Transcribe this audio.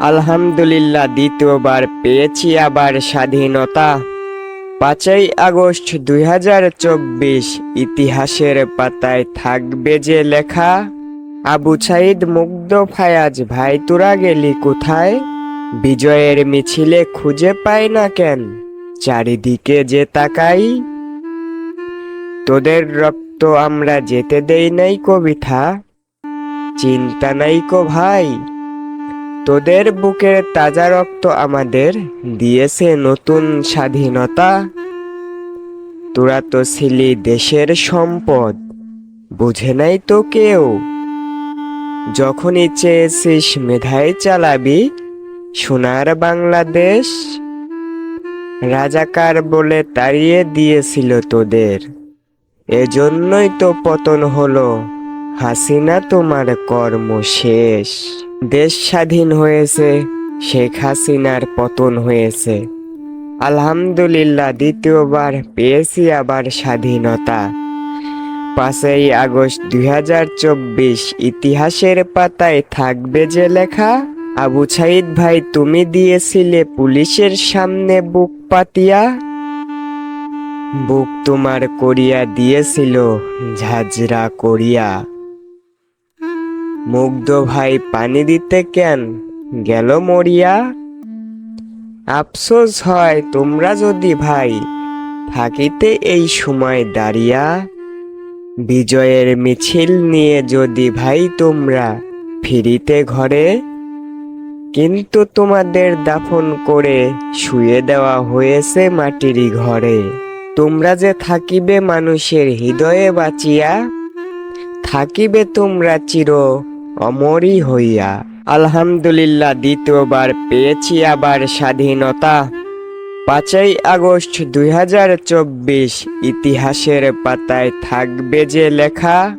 আলহামদুলিল্লাহ, দ্বিতীয়বার পেয়েছি আবার স্বাধীনতা। পাঁচই আগস্ট দুই হাজার চব্বিশ, ইতিহাসের পাতায় থাকবে যে লেখা, আবু সাইদ মুগ্ধ ফায়াজ ভাই তোরা গেলি কোথায়? বিজয়ের মিছিলে খুঁজে পাই না কেন? চারিদিকে যে তাকাই, তোদের রক্ত আমরা যেতে দেই নাই কবিতা চিন্তা নাই কো ভাই তোদের বুকের তাজা রক্ত আমাদের দিয়েছে নতুন স্বাধীনতা। তোরা তো ছিলি দেশের সম্পদ, বুঝে নাই তো কেউ। যখনই চেয়েছিস মেধায় চালাবি, সোনার বাংলাদেশ। রাজাকার বলে তাড়িয়ে দিয়েছিল তোদের, এজন্যই তো পতন হলো। হাসিনা তোমার কর্ম শেষ। দেশ স্বাধীন হয়েছে, শেখ হাসিনার পতন হয়েছে। আলহামদুলিল্লাহ, দ্বিতীয়বার পেয়েছি আবার স্বাধীনতা। পাঁচই আগস্ট দুই হাজার চব্বিশ, ইতিহাসের পাতায় থাকবে যে লেখা, আবু সাইদ ভাই, তুমি দিয়েছিলে পুলিশের সামনে বুক পাতিয়া? বুক তোমার করিয়া দিয়েছিল, ঝাঁঝরা করিয়া। মুগ্ধ ভাই পানি দিতে কেন গেল মরিয়া? আফসোস হয় তোমরা যদি ভাই থাকিতে এই সময় দাঁড়িয়া। বিজয়ের মিছিল নিয়ে যদি ভাই তোমরা ফিরিতে ঘরে, কিন্তু তোমাদের দাফন করে শুয়ে দেওয়া হয়েছে মাটিরই ঘরে। তোমরা যে থাকিবে মানুষের হৃদয়ে বাঁচিয়া থাকিবে তোমরা চির অমরই হইয়া। আলহামদুলিল্লাহ দ্বিতীয়বার পেয়েছি আবার স্বাধীনতা। পাঁচই আগস্ট দুই হাজার চব্বিশ ইতিহাসের পাতায় থাকবে যে লেখা।